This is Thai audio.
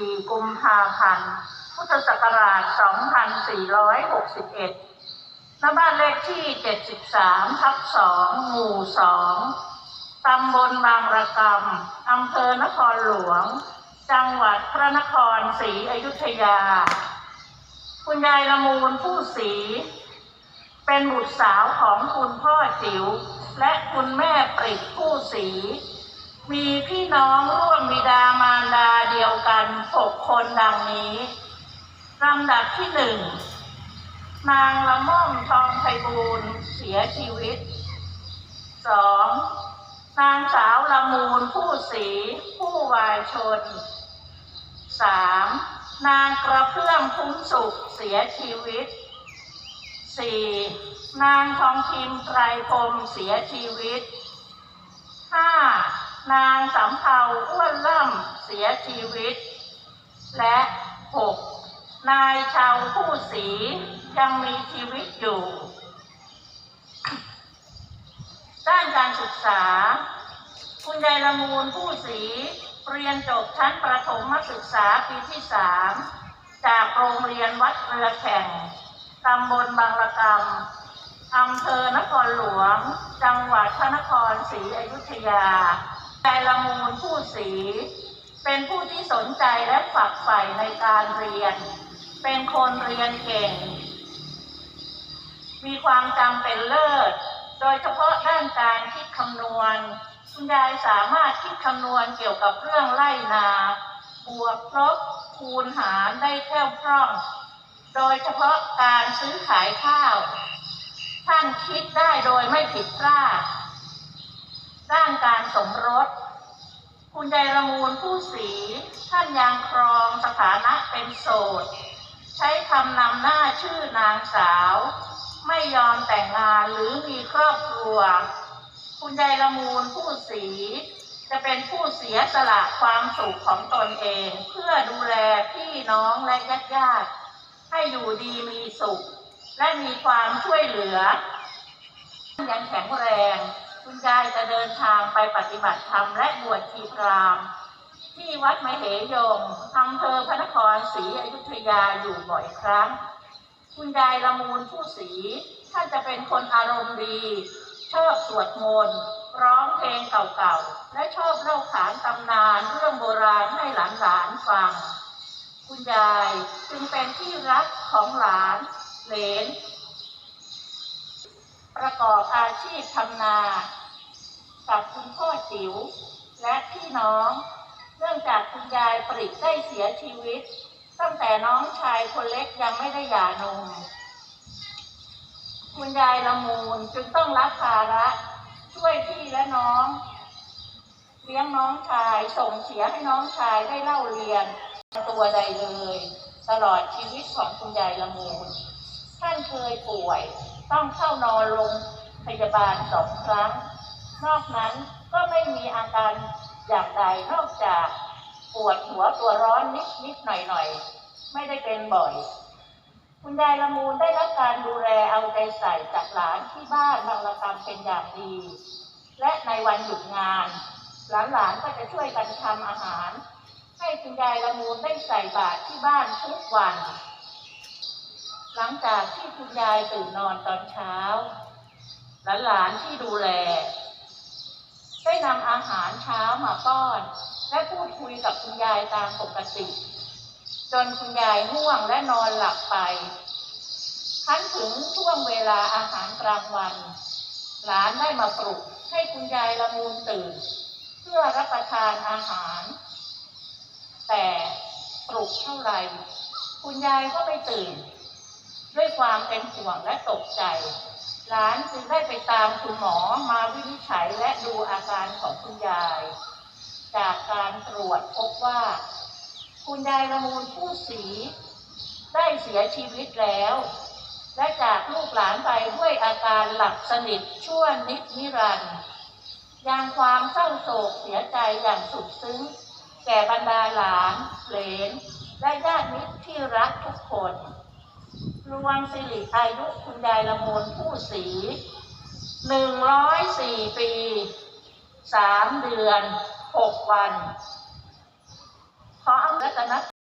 4 กุมภาพันธ์ พุทธศักราช 2461 ณ บ้านเลขที่ 73 ทับ 2 หมู่ 2 ตำบลบางระกำ อำเภอนครหลวง จังหวัดพระนครศรีอยุธยา คุณยายละมูลผู้ศรี เป็นบุตรสาวของคุณพ่อจิ๋ว และคุณแม่ปริกผู้ศรี มีพี่น้องร่วมบิดามารดาเดียว กคนดังนี้ลำดับที่หนึ่งนางละม่อมทองไพบูลเสียชีวิตสองนางสาวละมูลผู้ศรีผู้วายชนสามนางกระเพื่อมคุ้มสุขเสียชีวิตสี่นางทองพิมไตรพรมเสียชีวิตห้านางสำเภาอ้วนล่ำเสียชีวิต และหกนายชาวผู้ศรียังมีชีวิตอยู่ ด้านการศึกษา คุณยายละมูลผู้ศรีเรียนจบชั้นประถมศึกษาปีที่สามจากโรงเรียนวัดเรือแข่งตำบลบางระกำอำเภอนครหลวง จังหวัดพระนครศรีอยุธยาใจละมูลผู้ศรี เป็นผู้ที่สนใจและฝักใฝ่ในการเรียน เป็นคนเรียนเก่ง มีความจำเป็นเลิศ โดยเฉพาะด้านการคิดคำนวณ คุณยายสามารถคิดคำนวณเกี่ยวกับเรื่องไล่นา บวกลบคูณหารได้แคล่วคล่อง โดยเฉพาะการซื้อขายข้าว ท่านคิดได้โดยไม่ผิดพลาด ด้านการสมรส คุณยายละมูลผู้ศรีท่านยังครองสถานะเป็นโสด ใช้คำนำหน้าชื่อนางสาว ไม่ยอมแต่งงานหรือมีครอบครัว คุณยายละมูลผู้ศรีจะเป็นผู้เสียสละความสุขของตนเอง เพื่อดูแลพี่น้องและญาติญาติๆให้อยู่ดีมีสุข และมีความช่วยเหลือยังแข็งแรง คุณยายจะเดินทางไปปฏิบัติธรรมและบวชชีพรามที่วัดมเหยงอำเภอพระนครศรีอยุธยาอยู่บ่อยครั้ง คุณยายละมูลผู้ศรีท่านจะเป็นคนอารมณ์ดี ชอบสวดมนต์ร้องเพลงเก่าๆ และชอบเล่าขานตำนานเรื่องโบราณให้หลานๆฟัง คุณยายจึงเป็นที่รักของหลาน เหลน ประกอบอาชีพทำนา กับคุณพ่อจิ๋วและพี่น้อง เนื่องจากคุณยายปริกได้เสียชีวิต ตั้งแต่น้องชายคนเล็กยังไม่ได้หย่านม คุณยายละมูลจึงต้องรับภาระช่วยพี่และน้อง เลี้ยงน้องชายส่งเสียให้น้องชายได้เล่าเรียนตัวใดเลย ตลอดชีวิตของคุณยายละมูล ท่านเคยป่วย ต้องเข้านอนโรงพยาบาลสองครั้ง นอกนั้นก็ไม่มีอาการอย่างใดนอกจากปวดหัวตัวร้อนนิดนิดหน่อยหน่อยๆไม่ได้เป็นบ่อย คุณยายละมูลได้รับการดูแลเอาใจใส่จากหลานที่บ้านบางระกำเป็นอย่างดี และในวันหยุดงาน หลานๆก็จะช่วยกันทำอาหาร ให้คุณยายละมูลได้ใส่บาตรที่บ้านทุกวัน หลังจากที่คุณยายตื่นนอนตอนเช้าหลานๆที่ดูแล ได้นำอาหารเช้ามาป้อน และพูดคุยกับคุณยายตามปกติ จนคุณยายง่วงและนอนหลับไปคั้นถึงช่วงเวลาอาหารกลางวัน หลานได้มาปลุกให้คุณยายละมูลตื่น เพื่อรับประทานอาหาร แต่ปลุกเท่าไหร่ คุณยายก็ไม่ตื่น ด้วยความเป็นห่วงและตกใจ หลานจึงได้ไปตามคุณหมอมาวินิจฉัยและดูอาการของคุณยาย จากการตรวจพบว่า คุณยายละมูลผู้ศรีได้เสียชีวิตแล้ว และจากลูกหลานไปด้วยอาการหลับสนิทชั่วนิดนิรันดร์ยังความเศร้าโศกเสียใจอย่างสุดซึ้ง แก่บรรดาหลานเหลนและญาติมิตรที่รักทุกคน รวงสิริอายุคุณยายละมนผู้ศรีหนึ่งร้อยสี่ปีสามเดือนหกวันขออนุญาตนะ